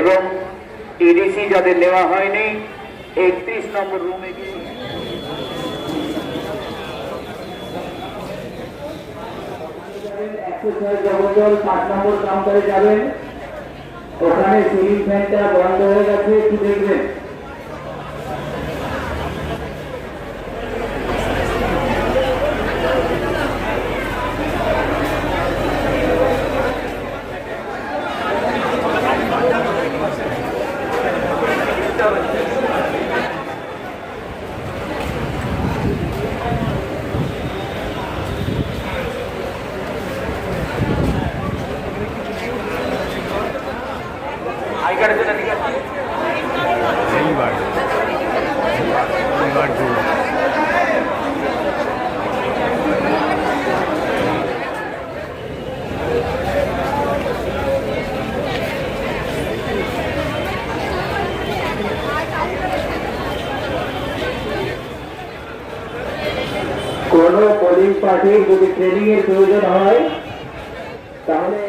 এবং এডিসি যাদের নেওয়া হয়নি একত্রিশ নম্বর রুমে গিয়ে। ওখানে সিলিং ফ্যানটা বন্ধ কোন পোলিং পার্টির যদি ট্রেনিং এর প্রয়োজন হয় তাহলে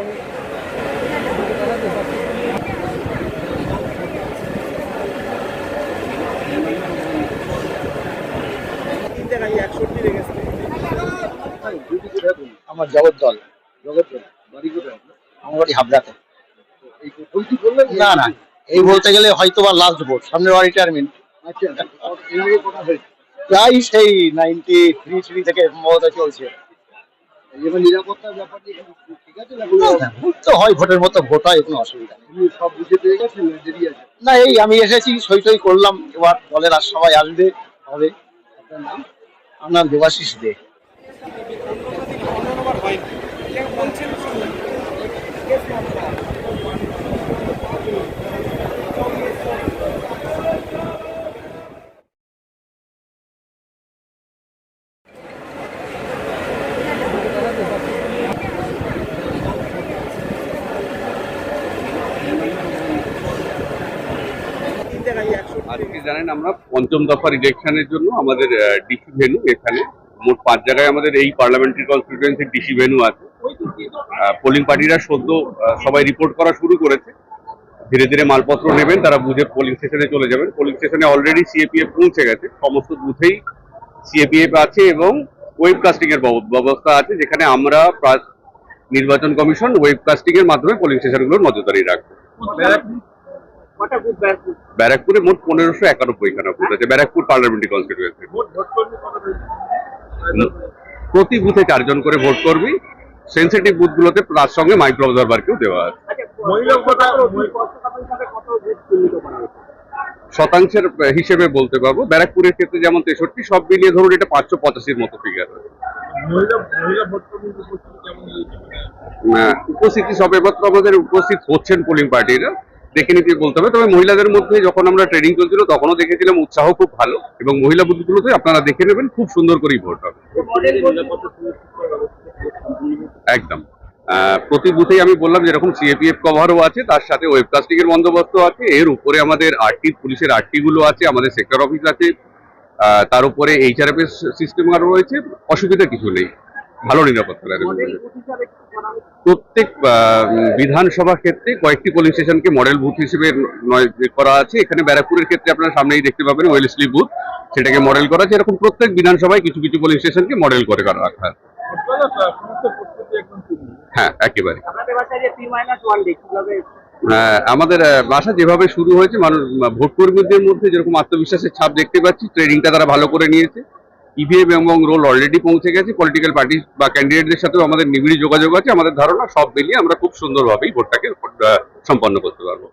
আমার জগদ্দল বাড়ি কোথায় আমার বাড়ি হাবড়াতে। না না এই বলতে গেলে হয়তো বা লাস্ট ভোট সামনে রিটায়ারমেন্ট আচ্ছা প্রায় সেই নাইনটি থ্রি থ্রি থেকে সম্ভবত চলছে। নিরাপত্তার ব্যাপারটি ঠিক আছে ভোট তো হয় ভোটের মতো ভোট হয় কোনো অসুবিধা নেই। সব বুঝে পেয়ে গেছেন না দেরি আছে? না এই আমি এসেছি সই সই করলাম এবার দলের আর সবাই আসবে হবে। আপনার নাম? আপনার দেবাশিস দে। জানেন, আমরা পঞ্চম দফার ইলেকশনের জন্য আমাদের ডিসি ভেনু এখানে, মোট পাঁচ জায়গায় আমাদের এই পার্লামেন্টারি কনস্টিটিউয়েন্সির ডিসি ভেনু আছে। পোলিং পার্টিরা সদ্য সবাই রিপোর্ট করা শুরু করেছে। ধীরে ধীরে মালপত্র নেবেন, তারা বুঝে পোলিং স্টেশনে চলে যাবেন। পোলিং স্টেশনে অলরেডি সিএপিএফ পৌঁছে গেছে। সমস্ত বুথেই সিএপিএফ আছে এবং ওয়েবকাস্টিং এর ব্যবস্থা আছে, যেখানে আমরা নির্বাচন কমিশন ওয়েবকাস্টিং এর মাধ্যমে পোলিং স্টেশনগুলোর নজরদারি রাখব। ব্যারাকপুরে? মোট পনেরোশো একানব্বই খানা বুথ আছে। ব্যারাকপুর পার্লামেন্টারি কনস্টিটিউয়েন্সি প্রতি বুথে চারজন করে ভোট করবি। সেন্সিটিভ বুথগুলোতে তার সঙ্গে মাইক্রো অবজারভারকেও দেওয়া আছে। শতাংশের হিসেবে বলতে পারব। ব্যারাকপুরের ক্ষেত্রে যেমন তেষট্টি সব মিলিয়ে ধরুন এটা পাঁচশো পঁচাশির মতো ফিগার উপস্থিতি সবে মাত্র আমাদের উপস্থিত হচ্ছেন পোলিং পার্টিরা দেখে নিতে বলতে হবে। তবে মহিলাদের মধ্যে যখন আমরা ট্রেনিং চলছিল, তখনও দেখেছিলাম উৎসাহ খুব ভালো এবং মহিলা বুথগুলোতে আপনারা দেখে নেবেন, খুব সুন্দর করেই ভোট হবে। একদম। প্রতি বুথেই আমি বললাম যেরকম সিএপিএফ কভারও আছে, তার সাথে ওয়েবকাস্টিং এর বন্দোবস্ত আছে, এর উপরে আমাদের আরটি পুলিশের আরটি গুলো আছে, আমাদের সেক্টর অফিস আছে তার উপরে এইচআরএফ এর সিস্টেম আরও রয়েছে, অসুবিধা কিছু নেই, ভালো নিরাপত্তা প্রত্যেক বিধানসভা ক্ষেত্রে কয়েকটি পোলিং স্টেশনকে মডেল বুথ হিসেবে নয়- করা আছে। এখানে ব্যারাকপুরের ক্ষেত্রে আপনারা সামনেই দেখতে পাবেন ওয়েলসলি বুথ সেটাকে মডেল করা আছে। এরকম প্রত্যেক বিধানসভায় কিছু কিছু পোলিং স্টেশনকে মডেল করে করা রাখা হ্যাঁ একেবারে। আমাদের আহ, বাসা যেভাবে শুরু হয়েছে মানুষ ভোট কর্মীদের মধ্যে যেরকম আত্মবিশ্বাসের ছাপ দেখতে পাচ্ছি ট্রেনিংটা তারা ভালো করে নিয়েছে। ইভিএম এবং রোল অলরেডি পৌঁছে গেছে। পলিটিক্যাল পার্টি বা ক্যান্ডিডেটদের সাথেও আমাদের নিবিড় যোগাযোগ আছে। আমাদের ধারণা সব মিলিয়ে আমরা খুব সুন্দরভাবেই ভোটটাকে সম্পন্ন করতে পারব।